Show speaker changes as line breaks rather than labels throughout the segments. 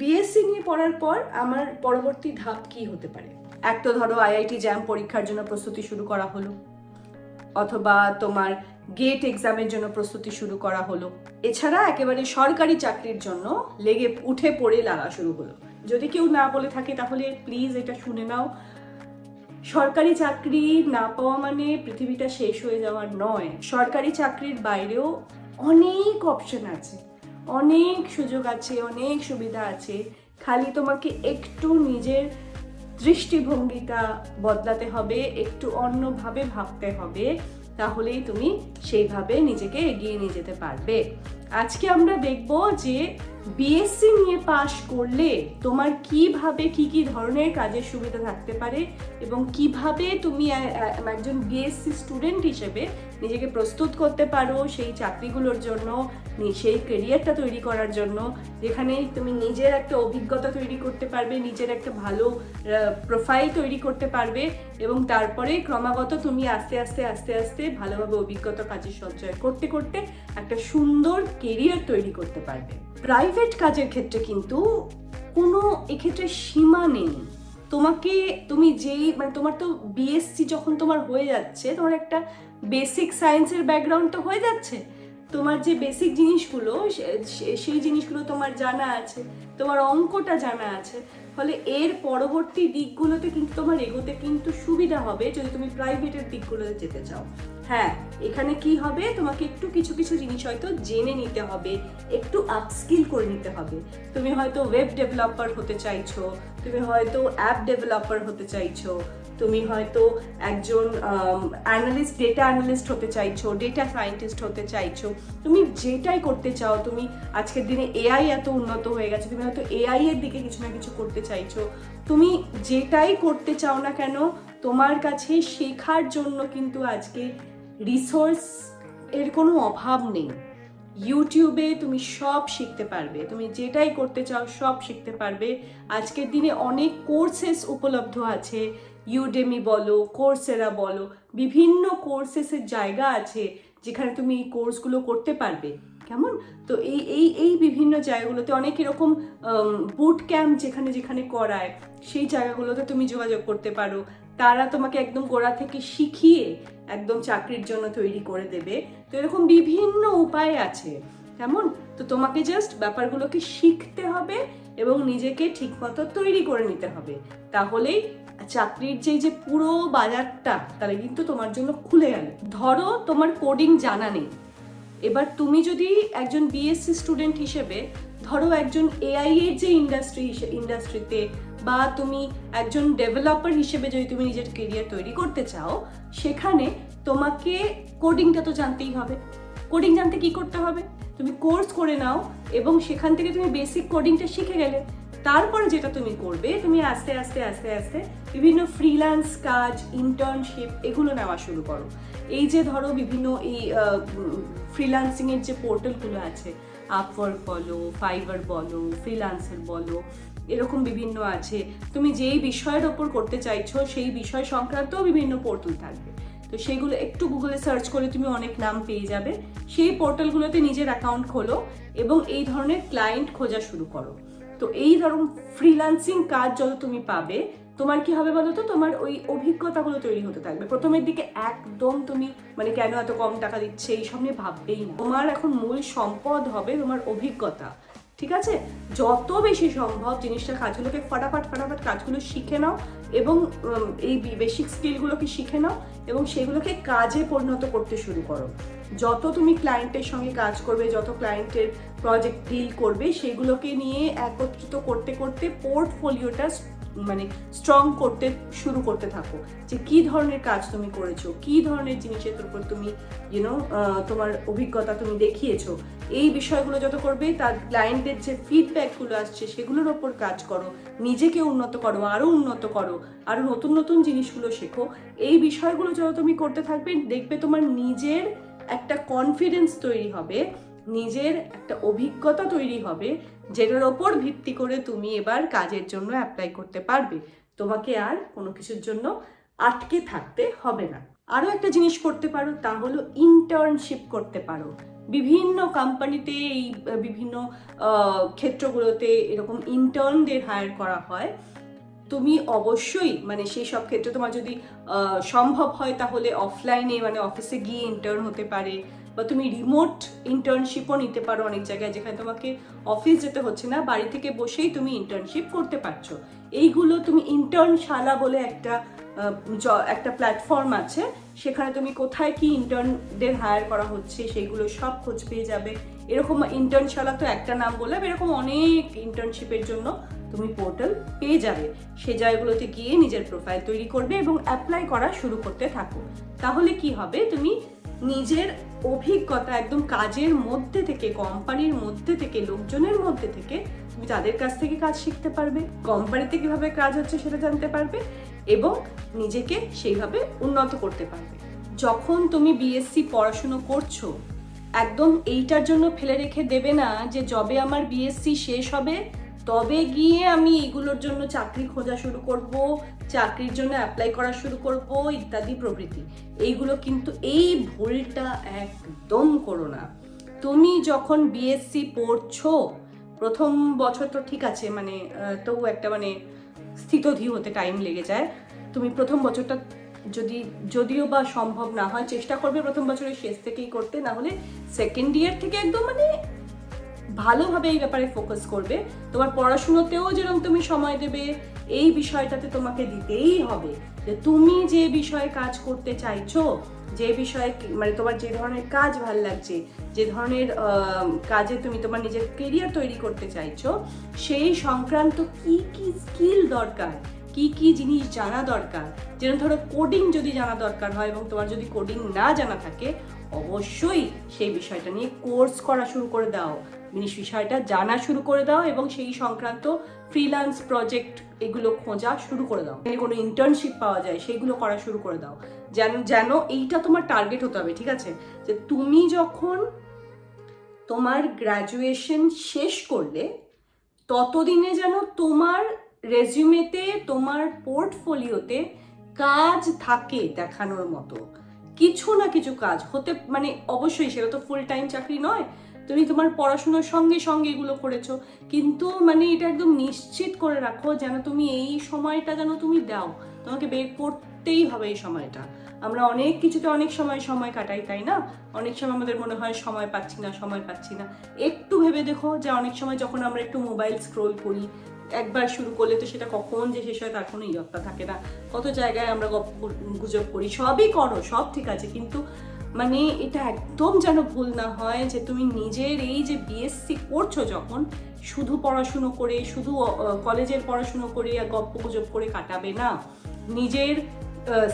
BSc নিয়ে পড়ার পর আমার পরবর্তী ধাপ কি হতে পারে? এক তো ধরো আইআইটি জ্যাম পরীক্ষার জন্য প্রস্তুতি শুরু করা হলো, অথবা তোমার গেট এক্সামের জন্য প্রস্তুতি শুরু করা হলো। এছাড়া একেবারে সরকারি চাকরির জন্য লেগে উঠে পড়ে লাগা শুরু হলো। যদি কেউ না বলে থাকে তাহলে প্লিজ এটা শুনে নাও। সরকারি চাকরি না পাওয়া মানে পৃথিবীটা শেষ হয়ে যাওয়ার নয়। সরকারি চাকরির বাইরেও অনেক অপশন আছে। অনেক সুযোগ আছে, অনেক সুবিধা আছে। খালি তোমাকে একটু নিজের দৃষ্টিভঙ্গিটা বদলাতে হবে, একটু অন্যভাবে ভাবতে হবে, তাহলেই তুমি সেইভাবে নিজেকে এগিয়ে নিয়ে যেতে পারবে। আজকে আমরা দেখব যে বিএসসি নিয়ে পাশ করলে তোমার কীভাবে, কি কি ধরনের কাজের সুবিধা থাকতে পারে এবং কীভাবে তুমি একজন বিএসসি স্টুডেন্ট হিসেবে নিজেকে প্রস্তুত করতে পারো সেই চাকরিগুলোর জন্য সেই কেরিয়ারটা তৈরি করার জন্য, যেখানে তুমি নিজের একটা অভিজ্ঞতা তৈরি করতে পারবে, নিজের একটা ভালো প্রোফাইল তৈরি করতে পারবে এবং তারপরে ক্রমাগত তুমি আস্তে আস্তে আস্তে আস্তে ভালোভাবে অভিজ্ঞতা কাজের সঞ্চয় করতে করতে একটা সুন্দর কেরিয়ার তৈরি করতে পারবে। প্রাইভেট কাজের ক্ষেত্রে কিন্তু কোনো এক্ষেত্রে সীমা নেই। তোমাকে, তুমি যেই মানে তোমার তো বিএসসি যখন তোমার হয়ে যাচ্ছে, তোমার একটা বেসিক সায়েন্সের ব্যাকগ্রাউন্ড তো হয়ে যাচ্ছে। তোমার যে বেসিক জিনিসগুলো সেই জিনিসগুলো তোমার জানা আছে, তোমার অঙ্কটা জানা আছে। ফলে এর পরবর্তী দিকগুলোতে কিন্তু তোমার এগোতে কিন্তু সুবিধা হবে যদি তুমি প্রাইভেটের দিকগুলোতে যেতে চাও। হ্যাঁ এখানে কি হবে? তোমাকে একটু কিছু কিছু জিনিস হয়তো জেনে নিতে হবে, একটু আপস্কিল করে নিতে হবে। তুমি হয়তো ওয়েব ডেভেলপার হতে চাইছো, তুমি হয়তো অ্যাপ ডেভেলপার হতে চাইছো তুমি হয়তো একজন অ্যানালিস্ট ডেটা অ্যানালিস্ট হতে চাইছো ডেটা সায়েন্টিস্ট হতে চাইছো, তুমি যেটাই করতে চাও, তুমি আজকের দিনে এআই এত উন্নত হয়ে গেছে, তুমি হয়তো এআই এর দিকে কিছু না কিছু করতে চাইছো, তুমি যেটাই করতে চাও না কেন, তোমার কাছে শেখার জন্য কিন্তু আজকে রিসোর্স এর কোনো অভাব নেই। ইউটিউবে তুমি সব শিখতে পারবে, তুমি যেটাই করতে চাও সব শিখতে পারবে। আজকের দিনে অনেক কোর্সেস উপলব্ধ আছে ইউডেমি বলো কোর্সেরা বলো, বিভিন্ন কোর্সেসের জায়গা আছে যেখানে তুমি এই কোর্সগুলো করতে পারবে। কেমন? তো এই এই এই বিভিন্ন জায়গাগুলোতে অনেক এরকম বুট ক্যাম্প যেখানে যেখানে করায়, সেই জায়গাগুলোতে তুমি যোগাযোগ করতে পারো। তারা তোমাকে একদম গোড়া থেকে শিখিয়ে একদম চাকরির জন্য তৈরি করে দেবে। তো এরকম বিভিন্ন উপায় আছে। কেমন? তো তোমাকে জাস্ট ব্যাপারগুলোকে শিখতে হবে এবং নিজেকে ঠিকমতো তৈরি করে নিতে হবে। তাহলেই চাকরির যে যে পুরো বাজারটা, তাহলে কিন্তু তোমার জন্য খুলে গেল। ধরো তোমার কোডিং জানা নেই। এবার তুমি যদি একজন বিএসসি স্টুডেন্ট হিসেবে, ধরো একজন এআই এর যে ইন্ডাস্ট্রি ইন্ডাস্ট্রিতে বা তুমি একজন ডেভেলপার হিসেবে যদি তুমি নিজের কেরিয়ার তৈরি করতে চাও, সেখানে তোমাকে কোডিংটা তো জানতেই হবে। কোডিং জানতে কি করতে হবে? তুমি কোর্স করে নাও এবং সেখান থেকে তুমি বেসিক কোডিংটা শিখে গেলে। তারপরে যেটা তুমি করবে, তুমি আস্তে আস্তে আস্তে আস্তে বিভিন্ন ফ্রিল্যান্স কাজ ইন্টার্নশিপ এগুলো নেওয়া শুরু করো। এই যে ধরো বিভিন্ন এই ফ্রিল্যান্সিং এর যে পোর্টালগুলো আছে আপওয়ার্ক বলো ফাইবার বলো ফ্রিল্যান্সার বলো, এরকম বিভিন্ন আছে। তুমি যেই বিষয়ের ওপর করতে চাইছো, সেই বিষয় সংক্রান্ত বিভিন্ন পোর্টাল থাকবে। তো সেইগুলো একটু গুগলে সার্চ করে তুমি অনেক নাম পেয়ে যাবে। সেই পোর্টালগুলোতে নিজের অ্যাকাউন্ট খোলো এবং এই ধরনের ক্লায়েন্ট খোঁজা শুরু করো। তো এই ধরুন ফ্রিলান্সিং কাজ যত তুমি পাবে, তোমার কি হবে বলো তো? তোমার ওই অভিজ্ঞতাগুলো তৈরি হতে থাকবে। প্রথমের দিকে একদম তুমি মানে কেন এত কম টাকা দিচ্ছে এই সব নিয়ে ভাববেই না। তোমার এখন মূল সম্পদ হবে তোমার অভিজ্ঞতা। ঠিক আছে? যত বেশি সম্ভব জিনিসটা কাজগুলোকে ফটাফট ফটাফট কাজগুলো শিখে নাও এবং এই বেসিক স্কিলগুলোকে শিখে নাও এবং সেগুলোকে কাজে পরিণত করতে শুরু করো। যত তুমি ক্লায়েন্টের সঙ্গে কাজ করবে, যত ক্লায়েন্টের প্রজেক্ট ডিল করবে, সেগুলোকে নিয়ে একত্রিত করতে করতে পোর্টফোলিওটা মানে স্ট্রং করতে শুরু করতে থাকো। যে কি ধরনের কাজ তুমি করেছ, কি ধরনের জিনিসের উপর তুমি ইউনো তোমার অভিজ্ঞতা তুমি দেখিয়েছো, এই বিষয়গুলো যত করবে, তার ক্লায়েন্টের যে ফিডব্যাকগুলো আসছে, সেগুলোর ওপর কাজ করো, নিজেকে উন্নত করো আরও উন্নত করো আরও নতুন নতুন জিনিসগুলো শেখো। এই বিষয়গুলো যত তুমি করতে থাকবে, দেখবে তোমার নিজের একটা কনফিডেন্স তৈরি হবে নিজের একটা অভিজ্ঞতা তৈরি হবে, যেটার ওপর ভিত্তি করে তুমি এবার কাজের জন্য অ্যাপ্লাই করতে পারবে। তোমাকে আর কোনো কিছুর জন্য আটকে থাকতে হবে না। আরও একটা জিনিস করতে পারো, তা হলো ইন্টার্নশিপ করতে পারো। বিভিন্ন কোম্পানিতে এই, বিভিন্ন ক্ষেত্রগুলোতে এরকম ইন্টার্নদের হায়ার করা হয়। তুমি অবশ্যই মানে সেই সব ক্ষেত্রে তোমার যদি সম্ভব হয়, তাহলে অফলাইনে মানে অফিসে গিয়ে ইন্টার্ন হতে পারে। বা তুমি রিমোট ইন্টার্নশিপও নিতে পারো অনেক জায়গায় যেখানে তোমাকে অফিস যেতে হচ্ছে না, বাড়ি থেকে বসেই তুমি ইন্টার্নশিপ করতে পারছ। এইগুলো তুমি ইন্টার্নশালা বলে একটা একটা প্ল্যাটফর্ম আছে। সেখানে তুমি কোথায় কি ইন্টার্নদের হায়ার করা হচ্ছে, সেইগুলো সব খোঁজ পেয়ে যাবে। এরকম ইন্টার্নশালা তো একটা নাম বললাম, এরকম অনেক ইন্টার্নশিপের জন্য তুমি পোর্টাল পেয়ে যাবে। সে জায়গাগুলোতে গিয়ে নিজের প্রোফাইল তৈরি করবে এবং অ্যাপ্লাই করা শুরু করতে থাকো। তাহলে কি হবে? তুমি নিজের অভিজ্ঞতা একদম কাজের মধ্যে থেকে, কোম্পানির মধ্যে থেকে, লোকজনের মধ্যে থেকে তুমি তাদের কাছ থেকে কাজ শিখতে পারবে, কোম্পানিতে কীভাবে কাজ হচ্ছে সেটা জানতে পারবে এবং নিজেকে সেইভাবে উন্নত করতে পারবে। যখন তুমি বিএসসি পড়াশুনো করছ, একদম এইটার জন্য ফেলে রেখে দেবে না যে যবে আমার বিএসসি শেষ হবে তবে গিয়ে আমি এগুলোর জন্য চাকরি খোঁজা শুরু করব, চাকরির জন্য অ্যাপ্লাই করা শুরু করব, ইত্যাদি প্রভৃতি। এইগুলো কিন্তু এই ভুলটা একদম করো না। তুমি যখন বিএসসি পড়ছো, প্রথম বছর তো ঠিক আছে মানে তবু একটা মানে স্থিতধী হতে টাইম লেগে যায়। তুমি প্রথম বছরটা যদি, যদিও বা সম্ভব না হয়, চেষ্টা করবে প্রথম বছরের শেষ থেকেই করতে না হলে সেকেন্ড ইয়ার থেকে একদম মানে ভালোভাবে এই ব্যাপারে ফোকাস করবে। তোমার পড়াশুনোতেও যেরকম তুমি সময় দেবে, এই বিষয়টাতে তোমাকে দিতেই হবে যে তুমি যে বিষয়ে কাজ করতে চাইছো, যে বিষয়ে মানে তোমার যে ধরনের কাজ ভালো লাগছে, যে ধরনের কাজে তুমি তোমার নিজের কেরিয়ার তৈরি করতে চাইছো, সেই সংক্রান্ত কি কি স্কিল দরকার, কি কি জিনিস জানা দরকার। যেরকম ধরো কোডিং যদি জানা দরকার হয় এবং তোমার যদি কোডিং না জানা থাকে অবশ্যই সেই বিষয়টা নিয়ে কোর্স করা শুরু করে দাও। জিনিস বিষয়টা জানা শুরু করে দাও এবং সেই সংক্রান্ত ফ্রিল্যান্স প্রজেক্ট এগুলো খোঁজা শুরু করে দাও। কোনো ইন্টার্নশিপ পাওয়া যায়, সেগুলো করা শুরু করে দাও। যেন যেন এইটা তোমার টার্গেট হতে হবে, ঠিক আছে? যে তুমি যখন তোমার গ্র্যাজুয়েশন শেষ করলে, ততদিনে যেন তোমার রেজিউমেতে তোমার পোর্টফোলিওতে কাজ থাকে দেখানোর মতো। কিছু না কিছু কাজ হতে মানে অবশ্যই সেটা তো ফুল টাইম চাকরি নয়, তুমি তোমার পড়াশোনার সঙ্গে সঙ্গে এগুলো করেছ, কিন্তু মানে এটা একদম নিশ্চিত করে রাখো যেন তুমি এই সময়টা যেন তুমি দাও, তোমাকে বের করতেই হবে এই সময়টা। আমরা অনেক কিছুতে অনেক সময় সময় কাটাই, তাই না? অনেক সময় আমাদের মনে হয় সময় পাচ্ছি না, সময় পাচ্ছি না। একটু ভেবে দেখো যে অনেক সময় যখন আমরা একটু মোবাইল স্ক্রোল করি একবার শুরু করলে তো সেটা কখন যে শেষ হয় তার কোনো ইয়ত্তা থাকে না। কত জায়গায় আমরা গুজব করি, সবই করো, সব ঠিক আছে, কিন্তু মানে এটা একদম যেন ভুল না হয় যে তুমি নিজের এই যে বিএসসি করছ যখন, শুধু পড়াশুনো করে, শুধু কলেজের পড়াশুনো করে আর গপ্প গুজব করে কাটাবে না। নিজের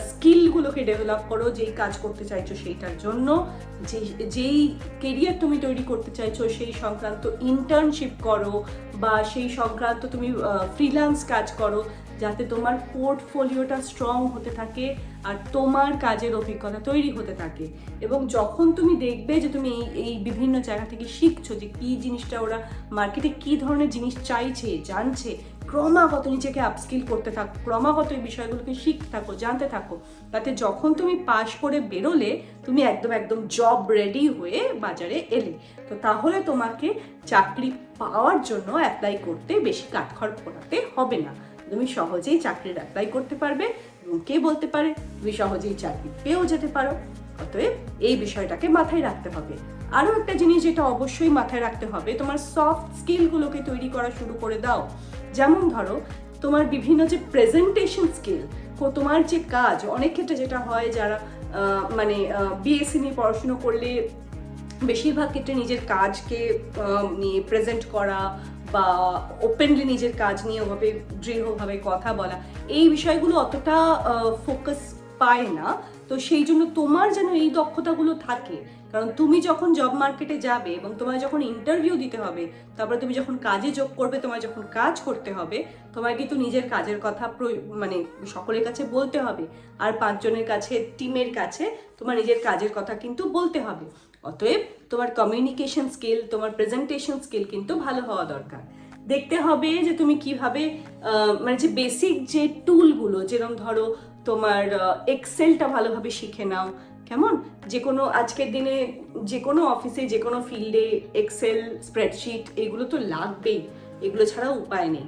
স্কিলগুলোকে ডেভেলপ করো, যেই কাজ করতে চাইছো সেইটার জন্য, যে, যেই কেরিয়ার তুমি তৈরি করতে চাইছো, সেই সংক্রান্ত ইন্টার্নশিপ করো, বা সেই সংক্রান্ত তুমি ফ্রিল্যান্স কাজ করো, যাতে তোমার পোর্টফোলিওটা স্ট্রং হতে থাকে, আর তোমার কাজের অভিজ্ঞতা তৈরি হতে থাকে। এবং যখন তুমি দেখবে যে তুমি এই এই বিভিন্ন জায়গা থেকে শিখছো যে কী জিনিসটা ওরা মার্কেটে কী ধরনের জিনিস চাইছে, জানছে ক্রমাগত নিজেকে আপস্কিল করতে থাকো, ক্রমাগত এই বিষয়গুলোকে শিখতে থাকো, জানতে থাকো। তাতে যখন তুমি পাশ করে বেরোলে, তুমি একদম একদম জব রেডি হয়ে বাজারে এলে। তো তাহলে তোমাকে চাকরি পাওয়ার জন্য অ্যাপ্লাই করতে বেশি কাঠখড় পোড়াতে হবে না। তুমি সহজেই চাকরির অ্যাপ্লাই করতে পারবে এবং কে বলতে পারে? তুমি সহজেই চাকরি পেয়েও যেতে পারো। অতএব এই বিষয়টাকে মাথায় রাখতে হবে। আরও একটা জিনিস যেটা অবশ্যই মাথায় রাখতে হবে, তোমার সফট স্কিলগুলোকে তৈরি করা শুরু করে দাও। যেমন ধরো, তোমার বিভিন্ন যে প্রেজেন্টেশন স্কিল তোমার যে কাজ, অনেক ক্ষেত্রে যেটা হয় যারা মানে বিএসসি নিয়ে পড়াশুনো করলে বেশিরভাগ ক্ষেত্রে নিজের কাজকে নিয়ে প্রেজেন্ট করা বা ওপেনলি নিজের কাজ নিয়ে ওভাবে দৃঢ়ভাবে কথা বলা, এই বিষয়গুলো অতটা ফোকাস পায় না। তো সেই জন্য তোমার যেন এই দক্ষতাগুলো থাকে কারণ তুমি যখন জব মার্কেটে যাবে এবং তোমায় যখন ইন্টারভিউ দিতে হবে, তারপরে তুমি যখন কাজে যোগ করবে, তোমায় যখন কাজ করতে হবে, তোমায় কিন্তু নিজের কাজের কথা মানে সকলের কাছে বলতে হবে। আর পাঁচজনের কাছে টিমের কাছে তোমার নিজের কাজের কথা কিন্তু বলতে হবে। অতএব তোমার কমিউনিকেশন স্কিল তোমার প্রেজেন্টেশন স্কিল কিন্তু ভালো হওয়া দরকার। দেখতে হবে যে তুমি কীভাবে মানে যে বেসিক যে টুলগুলো যেরকম ধরো তোমার এক্সেলটা ভালোভাবে শিখে নাও কেমন? যে কোনো আজকের দিনে যে কোনো অফিসে যে কোনো ফিল্ডে এক্সেল স্প্রেডশিট এগুলো তো লাগবেই। এগুলো ছাড়া উপায় নেই।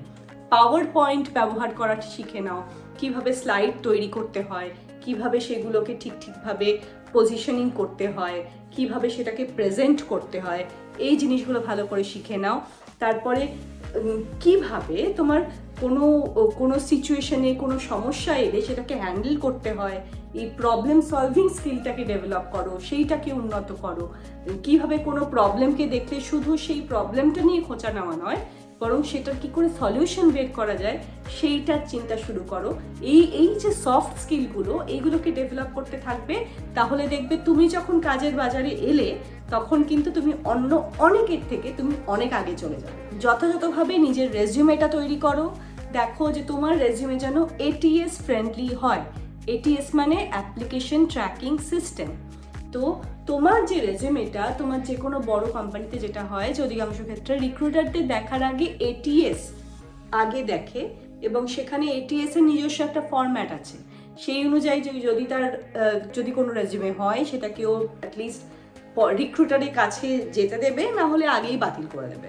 পাওয়ার পয়েন্ট ব্যবহার করা শিখে নাও। কীভাবে স্লাইড তৈরি করতে হয়? কীভাবে সেগুলোকে ঠিক ঠিকভাবে পজিশনিং করতে হয়? কীভাবে সেটাকে প্রেজেন্ট করতে হয়? এই জিনিসগুলো ভালো করে শিখে নাও। তারপরে কীভাবে তোমার কোনো কোনো সিচুয়েশনে কোনো সমস্যা এলে সেটাকে হ্যান্ডেল করতে হয়। এই প্রবলেম সলভিং স্কিলটাকে ডেভেলপ করো, সেইটাকে উন্নত করো। কীভাবে কোনো প্রবলেমকে দেখলে শুধু সেই প্রবলেমটা নিয়ে খোঁচা নেওয়া নয়, বরং সেটার কি করে সলিউশন বের করা যায়, সেইটার চিন্তা শুরু করো। এই এই যে সফট স্কিলগুলো এইগুলোকে ডেভেলপ করতে থাকবে, তাহলে দেখবে তুমি যখন কাজের বাজারে এলে, তখন কিন্তু তুমি অন্য অনেকের থেকে তুমি অনেক আগে চলে যাবে। যথাযথভাবে নিজের রেজিউমেটা তৈরি করো দেখো যে তোমার রেজিউমে যেন এটিএস ফ্রেন্ডলি হয়। এটিএস মানে অ্যাপ্লিকেশন ট্র্যাকিং সিস্টেম তো তোমার যে রেজিউমেটা তোমার যে কোনো বড় কোম্পানিতে যেটা হয় যে অধিকাংশ ক্ষেত্রে রিক্রুটারদের দেখার আগে এটিএস আগে দেখে, এবং সেখানে এটিএস এর নিজস্ব একটা ফরম্যাট আছে। সেই অনুযায়ী যদি- তার যদি কোনো রেজিউমে হয়, সেটাকেও অ্যাটলিস্ট রিক্রুটারের কাছে যেতে দেবে, না হলে আগেই বাতিল করে দেবে।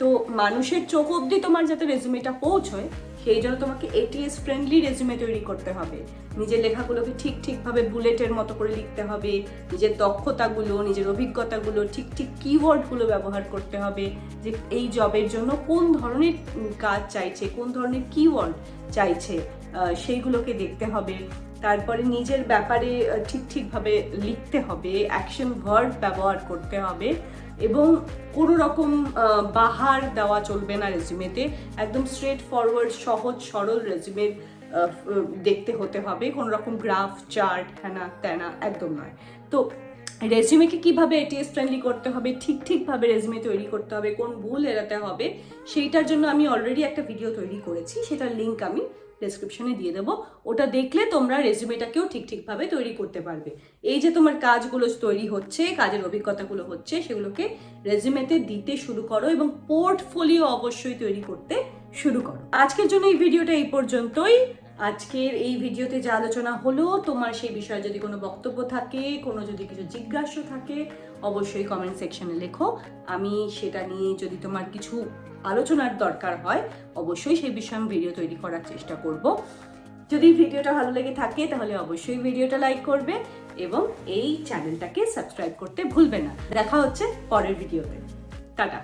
তো মানুষের চোখ অবধি তোমার যাতে রেজুমেটা পৌঁছয়, সেই জন্য তোমাকে এটিএস ফ্রেন্ডলি রেজুমে তৈরি করতে হবে। নিজের লেখাগুলোকে ঠিক ঠিকভাবে বুলেটের মতো করে লিখতে হবে, নিজের দক্ষতাগুলো, নিজের অভিজ্ঞতাগুলো, ঠিক ঠিক কিওয়ার্ডগুলো ব্যবহার করতে হবে যে এই জবের জন্য কোন ধরনের কাজ চাইছে, কোন ধরনের কিওয়ার্ড চাইছে সেইগুলোকে দেখতে হবে। তারপরে নিজের ব্যাপারে ঠিক ঠিকভাবে লিখতে হবে অ্যাকশন ভার্ব ব্যবহার করতে হবে এবং কোনো রকম বাহার দেওয়া চলবে না রেজিউমেতে একদম স্ট্রেট ফরওয়ার্ড সহজ, সরল রেজিউমের দেখতে হতে হবে। কোনো রকম গ্রাফ চার্ট হ্যানা ত্যানা একদম নয়। তো রেজিউমেকে কীভাবে এটিএস ফ্রেন্ডলি করতে হবে, ঠিক ঠিকভাবে রেজিউমে তৈরি করতে হবে, কোন ভুল এড়াতে হবে, সেইটার জন্য আমি অলরেডি একটা ভিডিও তৈরি করেছি, সেটার লিঙ্ক আমি ডেসক্রিপশনে দিয়ে দেবো। ওটা দেখলে তোমরা রেজিউমেটাকেও ঠিক ঠিকভাবে তৈরি করতে পারবে। এই যে তোমার কাজগুলো তৈরি হচ্ছে, কাজের অভিজ্ঞতাগুলো হচ্ছে, সেগুলোকে রেজিউমেতে দিতে শুরু করো এবং পোর্টফোলিও অবশ্যই তৈরি করতে শুরু করো। আজকের জন্য এই ভিডিওটা এই পর্যন্তই। আজকের এই ভিডিওতে যে আলোচনা হলো, তোমার সেই বিষয়ে যদি কোনো বক্তব্য থাকে, কোনো যদি কিছু জিজ্ঞাসা থাকে, অবশ্যই কমেন্ট সেকশনে লেখো। আমি সেটা নিয়ে যদি তোমার কিছু আলোচনার দরকার হয়, অবশ্যই সেই বিষয়ে আমি ভিডিও তৈরি করার চেষ্টা করব। যদি ভিডিওটা ভালো লেগে থাকে, তাহলে অবশ্যই ভিডিওটা লাইক করবে এবং এই চ্যানেলটাকে সাবস্ক্রাইব করতে ভুলবে না। দেখা হচ্ছে পরের ভিডিওতে টাটা।